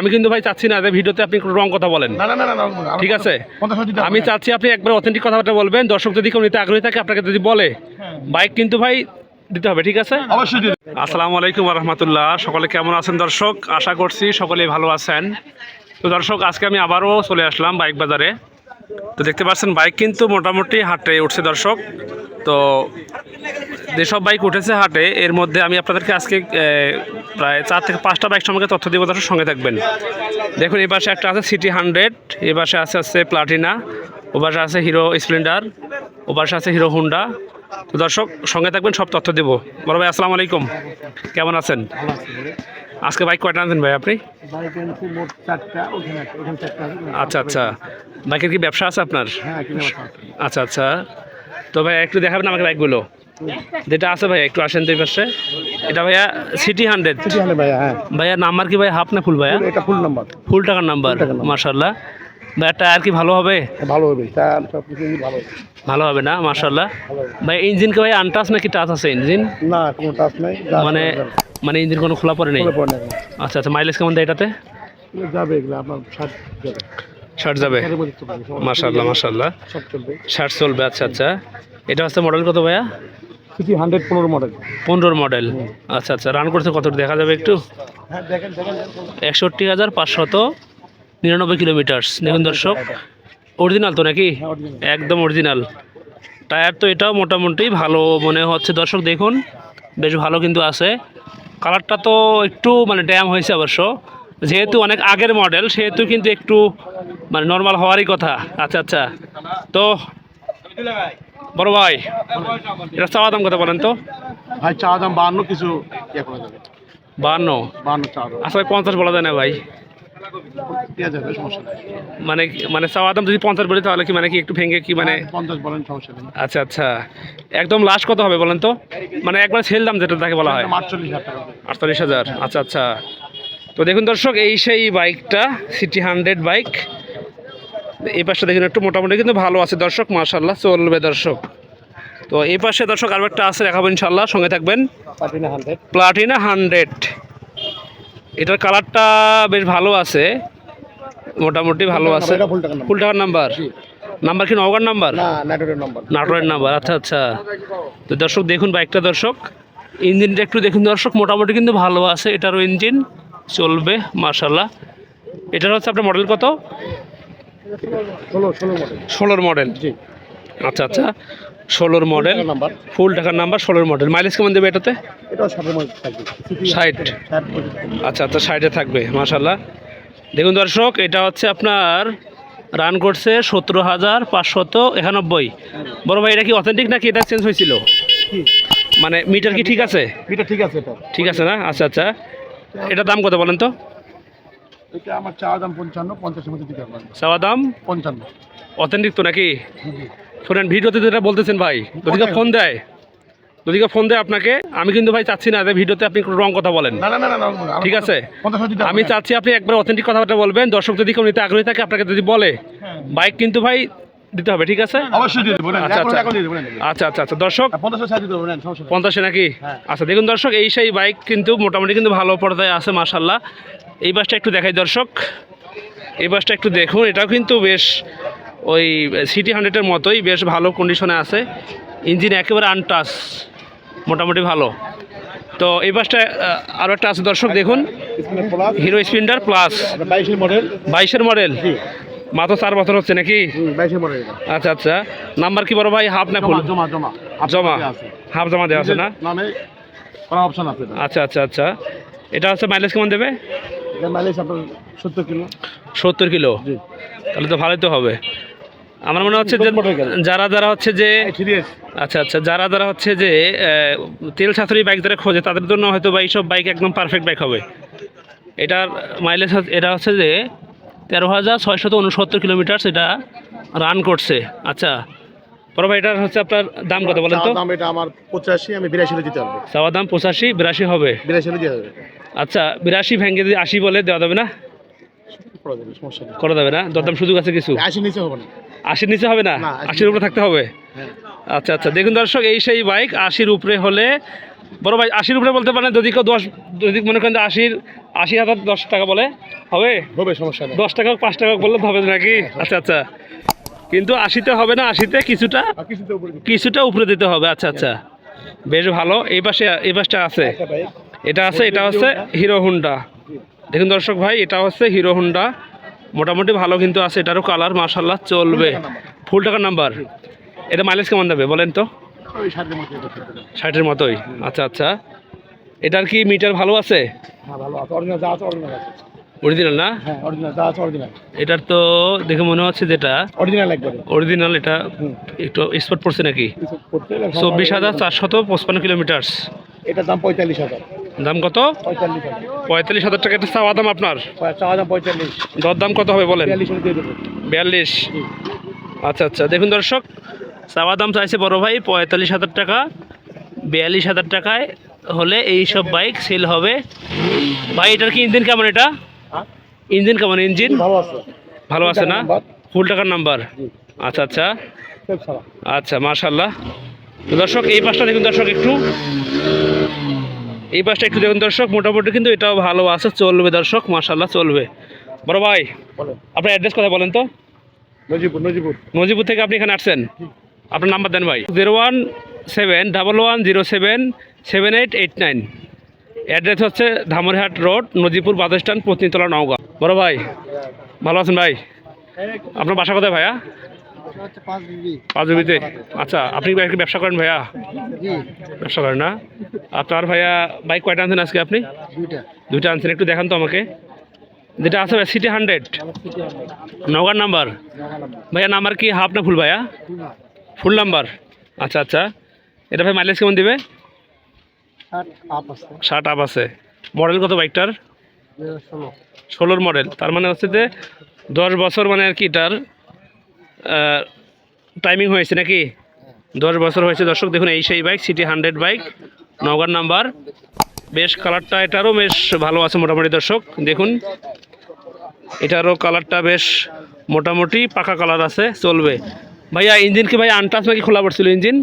আমি কিন্তু ভাই চাচ্ছি না যে ভিডিওতে আপনি রং কথা বলেন। ঠিক আছে? আমি চাচ্ছি আপনি একবার অথেন্টিক কথাবার্তা বলবেন দর্শক যদি কেউ নিতে আগ্রহী থাকে আপনাকে যদি বলে বাইক কিন্তু ভাই দিতে হবে ঠিক আছে? অবশ্যই আসসালামু আলাইকুম রহমতুল্লাহ সকলে কেমন আছেন দর্শক? আশা করছি সকলেই ভালো আছেন। তো দর্শক আজকে আমি আবারও চলে আসলাম বাইক বাজারে। তো দেখতে পাচ্ছেন বাইক কিন্তু মোটামুটি হাটে উঠছে দর্শক। তো যেসব বাইক উঠেছে হাটে এর মধ্যে আমি আপনাদেরকে আজকে প্রায় চার থেকে পাঁচটা বাইক সম্পর্কে তথ্য দিব দর্শক সঙ্গে থাকবেন। দেখুন এই পাশে একটা আছে সিটি হান্ড্রেড এ পাশে আছে আছে প্লাটিনা ও পাশে আছে হিরো স্প্লেন্ডার ও পাশে আছে হিরো হুন্ডা তো দর্শক সঙ্গে থাকবেন সব তথ্য দেবো। বড় ভাই আসসালামু আলাইকুম। কেমন আছেন? আজকে বাইক কয়টা আনছেন ভাই আপনি। আচ্ছা আচ্ছা। বাইকের কি ব্যবসা আছে আপনার? হ্যাঁ। আচ্ছা আচ্ছা। তো ভাই একটু দেখাবেন আমাকে বাইকগুলো। যেটা আছে ভাইয়া একটু আসেন তো এই পাশে। এটা ভাইয়া সিটি হান্ড্রেড ভাইয়া, হ্যাঁ। ভাইয়া নাম্বার কি ভাই হাফ না ফুল ভাইয়া? এটা ফুল নাম্বার ফুল টাকার নাম্বার। মার্শাল্লাহ ভাইয়া টায়ার কি ভালো হবে? ভালো হবে তার সব কিছু ভালো হবে। ভালো হবে না মার্শাল্লাহ ভাই ইঞ্জিন কি ভাই আনটাস নাকি টাচ আছে ইঞ্জিন না কোনো টাচ নাই মানে মানে ইঞ্জিন কোনো খোলা পড়ে নেই? আচ্ছা আচ্ছা মাইলেজ কেমন দেয় এটাতে? যাবে এগুলো আপনার ষাট যাবে। ষাট যাবে? মার্শাল্লাহ মার্শাল্লাহ ষাট চলবে আচ্ছা আচ্ছা। এটা হচ্ছে মডেল কত ভাইয়া? সিটি হান্ড্রেড পনেরো মডেল। পনেরোর মডেল। আচ্ছা আচ্ছা রান করতে কত দেখা যাবে একটু? হ্যাঁ দেখেন দেখেন দেখেন। একষট্টি হাজার পাঁচশত নিরানব্বই কিলোমিটার দেখুন দর্শক অরিজিনাল তো নাকি? হ্যাঁ, একদম অরিজিনাল টায়ার তো এটাও মোটামুটি ভালো মনে হচ্ছে। দর্শক দেখুন বেশ ভালো কিন্তু আছে। কালারটা তো একটু মানে ড্যাম হয়েছে অবশ্য। যেহেতু অনেক আগের মডেল সেহেতু কিন্তু একটু মানে নর্মাল হওয়ারই কথা। আচ্ছা আচ্ছা। তো বড় ভাই এটা চাওয়া দাম কথা বলেন তো? ভাই চা দাম বাহান্ন কিছু ইয়ে করা যাবে। বাহান্ন আসলে পঞ্চাশ বলা যায় না ভাই? যাবে মানে মানে চাওয়া দাম যদি পঞ্চাশ বলি তাহলে কি মানে কি একটু ভেঙে কি মানে হ্যাঁ, পঞ্চাশ বলেন সমস্যা নেই। আচ্ছা আচ্ছা। একদম লাস্ট কত হবে বলেন তো? মানে একবার সেল দাম যেটা তাকে বলা হয়। আটচল্লিশ হাজার আটচল্লিশ হাজার আচ্ছা আচ্ছা। তো দেখুন দর্শক এই সেই বাইকটা সিটি হান্ড্রেড বাইক। এই পাশে দেখুন একটু মোটামুটি কিন্তু ভালো আছে দর্শক মার্শাল্লাহ চলবে দর্শক। তো এই পাশে দর্শক আরও একটা আছে দেখাবো ইনশাল্লাহ সঙ্গে থাকবেন। প্লাটিনা হান্ড্রেড এটার কালারটা বেশ ভালো আছে মোটামুটি ভালো আছে। ফুল টাকার নাম্বার। নাম্বার? কি নওগার নাম্বার? নাটোরের নাম্বার। আচ্ছা আচ্ছা। তো দর্শক দেখুন বাইকটা দর্শক। ইঞ্জিনটা একটু দেখুন দর্শক মোটামুটি কিন্তু ভালো আছে এটারও ইঞ্জিন চলবে মার্শাল্লাহ এটার হচ্ছে আপনার মডেল কত? ষোলোর মডেল? জি। আচ্ছা আচ্ছা। ষোলোর মডেল। ফুল টাকার নাম্বার ষোলোর মডেল। মাইলেজ কেমন দেবে এটাতে? ষাট ষাট। আচ্ছা আচ্ছা সাইডে থাকবে মাশাল্লাহ দেখুন দর্শক এটা হচ্ছে আপনার রান করছে সতেরো হাজার পাঁচশত একানব্বই। বড় ভাই এটা কি অথেন্টিক নাকি এটা চেঞ্জ হয়েছিল? মানে মিটার কি ঠিক আছে? এটা ঠিক আছে ঠিক আছে না? আচ্ছা আচ্ছা। এটা দাম কত বলেন তো? এটা আমার চা দাম পঞ্চান্ন পঞ্চাশের মধ্যে দিতে পারবেন। চাওয়া দাম? পঞ্চান্ন। অথেন্টিক তো নাকি? শোনেন ভিডিওতে যেটা বলতেছেন ভাই। যদি ফোন দেয়। যদি কেউ ফোন দেয় আপনাকে। আমি কিন্তু ভাই চাচ্ছি না যে ভিডিওতে আপনি রং কথা বলেন। ঠিক আছে? আমি চাচ্ছি আপনি একবার অথেন্টিক কথাবার্তা বলবেন। দর্শক যদি কেউ নিতে আগ্রহী থাকে আপনাকে যদি বলে হ্যাঁ। বাইক কিন্তু ভাই দিতে হবে ঠিক আছে? আচ্ছা, আচ্ছা। আচ্ছা আচ্ছা আচ্ছা। দর্শক পঞ্চাশ নাকি? হ্যাঁ। আচ্ছা দেখুন দর্শক এই সেই বাইক কিন্তু মোটামুটি কিন্তু ভালো পর্দায় আছে মার্শাল্লাহ এই বাসটা একটু দেখাই দর্শক। এই বাসটা একটু দেখুন এটাও কিন্তু বেশ ওই সিটি হান্ড্রেডের মতোই বেশ ভালো কন্ডিশনে আছে। ইঞ্জিন একেবারে আনটাচ মোটামুটি ভালো। তো এই বাসটা আরও একটা আছে দর্শক দেখুন। হিরো স্প্লেন্ডার প্লাস বাইশের মডেল বাইশের মডেল মাত্র চার বছর হচ্ছে নাকি? আচ্ছা আচ্ছা। নাম্বার কি বড় ভাই? হাফ না ফুল জমা জমা হাফ জমা। দেওয়া আছে না। আচ্ছা আচ্ছা আচ্ছা। এটা হচ্ছে মাইলেজ কেমন দেবে? মাইলেজ আপনার সত্তর কিলো। সত্তর কিলো? তাহলে তো ভালোই তো হবে। আমার মনে হচ্ছে যে যারা যারা হচ্ছে যে আচ্ছা আচ্ছা যারা যারা হচ্ছে যে তেল সাশ্রয়ী বাইক যারা খোঁজে তাদের জন্য হয়তো বা এইসব বাইক একদম পারফেক্ট বাইক হবে। এটার মাইলেজ এটা হচ্ছে যে তেরো হাজার ছয়শত উনসত্তর কিলোমিটার সেটা রান করছে। আচ্ছা বড় ভাই এটার হচ্ছে আপনার দাম কত বলেন তো? দাম এটা আমার পঁচাশি আমি বিরাশি দিতে পারব। চাওয়া দাম পঁচাশি বিরাশি হবে? বিরাশি দিয়ে যাবে। আচ্ছা বিরাশি ভেঙে যদি আশি বলে দেওয়া যাবে না? করা যাবে না? দরদাম সুযোগ আছে কিছু? আশি নিচে হবে না। আশির নিচে হবে না? আশির আশির উপরে থাকতে হবে? হ্যাঁ। আচ্ছা আচ্ছা দেখুন দর্শক এই সেই বাইক আশির উপরে হলে বড় ভাই আশির উপরে বলতে পারেন যদি কেউ দশ যদি মনে করেন আশির আশি হাজার দশ টাকা বলে হবে? হবে সমস্যা নেই। দশ টাকা হোক, পাঁচ টাকা হোক বললে হবে নাকি? আচ্ছা আচ্ছা। কিন্তু আশিতে হবে না আশিতে কিছুটা কিছুটা উপরে দিতে হবে আচ্ছা আচ্ছা। বেশ ভালো এই পাশে এই পাশটা আছে। এটা আছে এটা হচ্ছে হিরো হুন্ডা দেখুন দর্শক ভাই এটা হচ্ছে হিরো হুন্ডা মোটামুটি ভালো কিন্তু আছে এটারও কালার মার্শাল্লাহ চলবে। ফুল টাকার নাম্বার এটা মাইলেজ কেমন দেবে বলেন তো? ষাটের মতোই আচ্ছা আচ্ছা। এটার কি মিটার ভালো আছে? হ্যাঁ ভালো আছে। অরিজিনাল না? হ্যাঁ অরিজিনাল যা আছে অরিজিনাল এটার তো দেখে মনে হচ্ছে যেটা অরিজিনাল একবারে। অরিজিনাল এটা একটু স্পট পড়ছে নাকি? চব্বিশ হাজার চারশত পঁচপান্ন কিলোমিটার এটার দাম পঁয়তাল্লিশ হাজার। দাম কত? পঁয়তাল্লিশ হাজার। টাকা এটা চাওয়া দাম আপনার? চাওয়া দাম পঁয়তাল্লিশ। দর দাম কত হবে বলেন? বিয়াল্লিশ আচ্ছা আচ্ছা দেখুন দর্শক চাওয়া দাম চাইছে বড় ভাই পঁয়তাল্লিশ হাজার টাকা। বিয়াল্লিশ হাজার টাকায় হলে এই সব বাইক সেল হবে। ভাই এটার কি ইঞ্জিন কেমন এটা? হ্যাঁ? ইঞ্জিন কেমন? ইঞ্জিন? ভালো আছে। ভালো আছে না? ফুল টাকার নাম্বার? আচ্ছা আচ্ছা। আচ্ছা মাশাল্লাহ তো দর্শক এই পাশটা দেখুন দর্শক একটু। এই পাশটা একটু দেখুন দর্শক মোটামুটি কিন্তু এটাও ভালো আছে চলবে দর্শক মাশাল্লাহ চলবে। বড় ভাই আপনার অ্যাড্রেস কথা বলেন তো? নজিপুর নজিপুর নজিপুর থেকে আপনি এখানে আসছেন? আপনার নাম্বার দেন ভাই। Zero one seven double one zero seven seven eight eight nine. Address হচ্ছে Dhamoirhat road Najipur bus stand Patnitala Naogaon. বড় ভাই ভালো আছেন ভাই? আপনার বাসা কোথায় ভাইয়া? পাঁচ বিবি। পাঁচবিতে আচ্ছা আপনি ব্যবসা করেন ভাইয়া? ব্যবসা করেন না? আপনার ভাইয়া বাইক কয়টা আনছেন আজকে আপনি? দুইটা। আনছেন একটু দেখান তো আমাকে। যেটা আছে সিটি হান্ড্রেড নগার নাম্বার? ভাইয়া নাম্বার কি? হাফ না ফুল ভাইয়া? Full number. আচ্ছা আচ্ছা। এটা ভাই মাইলেজ কেমন দিবে? ষাট আপ আছে। মডেল কত বাইকটার? ষোলোর মডেল তার মানে হচ্ছে যে দশ বছর মানে আর কি এটার টাইমিং হয়েছে নাকি? দশ বছর হয়েছে। দর্শক দেখুন এই সেই বাইক সিটি হান্ড্রেড বাইক নগার নাম্বার বেশ কালারটা এটারও বেশ ভালো আছে মোটামুটি দর্শক। দেখুন এটারও কালারটা বেশ মোটামুটি পাকা কালার আছে চলবে। ভাইয়া ইঞ্জিন কি ভাই আনটাস নাকি খোলা পড়ছিল ইঞ্জিন?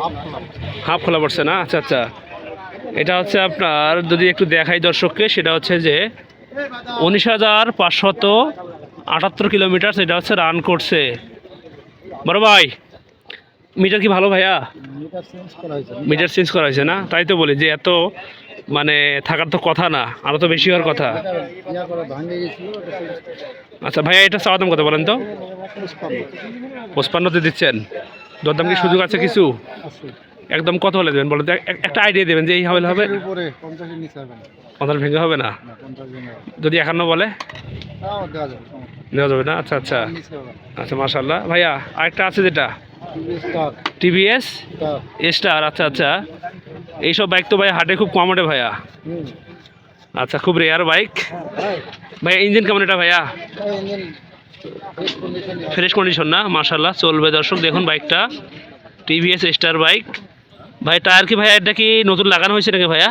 হাফ হাফ খোলা পড়ছে না? আচ্ছা আচ্ছা। এটা হচ্ছে আপনার যদি একটু দেখাই দর্শককে সেটা হচ্ছে যে উনিশ হাজার পাঁচশত আটাত্তর কিলোমিটার সেটা হচ্ছে রান করছে। বড় ভাই মিটার কি ভালো ভাইয়া? মিটার চেঞ্জ করা হয়েছে না? তাই তো বলি যে এত মানে থাকার তো কথা না আরও তো বেশি হওয়ার কথা। আচ্ছা ভাইয়া এটা চাওয়া দাম কত বলেন তো? পঁচপান্নতে দিচ্ছেন। দরদাম কি সুযোগ আছে কিছু? একদম কত হলে দেবেন বলেন একটা আইডিয়া দেবেন যে এই হবে হবে। পঞ্চাশ ভেঙে হবে না? যদি একান্ন বলে? নেওয়া যাবে না? আচ্ছা আচ্ছা। আচ্ছা মাশাল্লাহ ভাইয়া আরেকটা আছে যেটা? টিভিএস? স্টার আচ্ছা আচ্ছা। এইসব বাইক তো ভাই হাটে খুব কম ওঠে ভাইয়া। আচ্ছা খুব রেয়ার বাইক হ্যাঁ ভাইয়া ইঞ্জিন কেমন এটা ভাইয়া? ফ্রেশ কন্ডিশন না? মাশাল্লাহ চলবে দর্শক দেখুন বাইকটা টিভিএস স্টার বাইক ভাই টায়ার কি ভাইয়া এটা কি নতুন লাগানো হয়েছে নাকি ভাইয়া?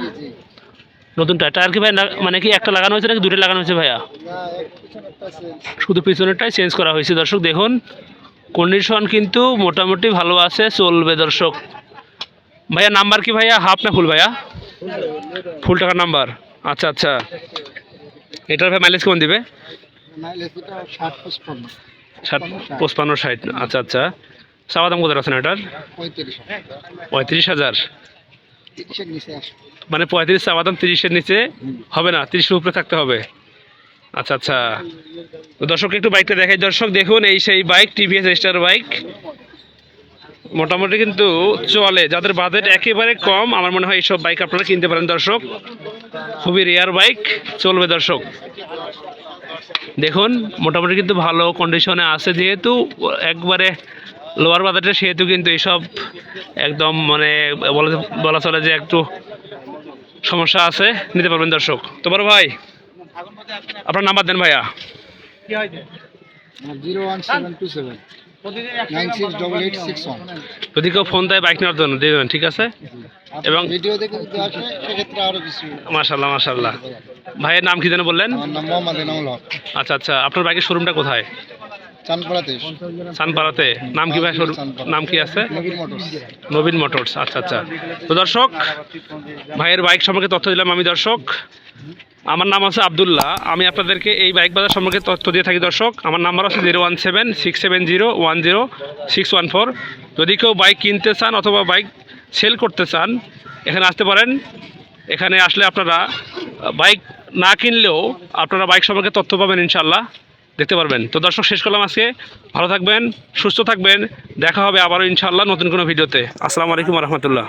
নতুন টায়ার টায়ার কি ভাই না- মানে কি একটা লাগানো হয়েছে নাকি দুটো লাগানো হয়েছে ভাইয়া? শুধু পিছনেরটাই চেঞ্জ করা হয়েছে দর্শক দেখুন। কন্ডিশন কিন্তু মোটামুটি ভালো আছে চলবে দর্শক। ভাইয়া নাম্বার কি ভাইয়া? হাফ না ফুল ভাইয়া? ফুল টাকার নাম্বার। আচ্ছা আচ্ছা। এটার ভাই মাইলেজ কেমন দিবে? ষাট পঁচপান্ন। ষাট আচ্ছা আচ্ছা। চাওয়া দাম কোথায় আছেন এটার? পঁয়ত্রিশ হাজার। মানে পঁয়ত্রিশ চাওয়া দাম তিরিশের নিচে হবে না তিরিশের উপরে থাকতে হবে। আচ্ছা আচ্ছা। দর্শক একটু বাইকটা দেখাই। দর্শক দেখুন এই সেই বাইক টিভিএস স্টার বাইক মোটামুটি কিন্তু চলে। যাদের বাজেট একেবারে কম আমার মনে হয় এইসব বাইক আপনারা কিনতে পারেন দর্শক। খুবই রেয়ার বাইক চলবে দর্শক। দেখুন মোটামুটি কিন্তু ভালো কন্ডিশনে আছে যেহেতু একবারে লোয়ার বাজেটে সেহেতু কিন্তু এইসব একদম মানে বলা বলা চলে যে একটু সমস্যা আছে নিতে পারবেন দর্শক। তো বড় ভাই আপনার নাম্বার দেন ভাইয়া। Zero one seven two seven যদি কেউ ফোন দেয় বাইক নেওয়ার জন্য দিয়ে দেবেন ঠিক আছে? এবং- ভিডিও দেখে আসে সেক্ষেত্রে আরও কিছু মাশাল্লাহ মাশাল্লাহ ভাইয়ের নাম কি যেন বললেন? আচ্ছা আচ্ছা আপনার বাইকের শোরুমটা কোথায়? চানপাড়াতে। সানপাড়াতে নাম কি ভাই নাম কি আছে? নবীন মোটরস। নবীন মোটরস আচ্ছা আচ্ছা। তো দর্শক ভাইয়ের বাইক সম্পর্কে তথ্য দিলাম আমি দর্শক। আমার নাম আছে আবদুল্লাহ। আমি আপনাদেরকে এই বাইক বাজার সম্পর্কে তথ্য দিয়ে থাকি, দর্শক। আমার নাম্বার আছে zero one seven, six seven, zero one zero, six one four. যদি কেউ বাইক কিনতে চান অথবা বাইক সেল করতে চান, এখানে আসতে পারেন। এখানে আসলে আপনারা বাইক না কিনলেও আপনারা বাইক সম্পর্কে তথ্য পাবেন ইনশাল্লাহ দেখতে পারবেন। তো দর্শক, শেষ করলাম আজকে। ভালো থাকবেন, সুস্থ থাকবেন। দেখা হবে আবারও ইনশাল্লাহ নতুন কোনো ভিডিওতে। আসসালামু আলাইকুম রহমতুল্লাহ।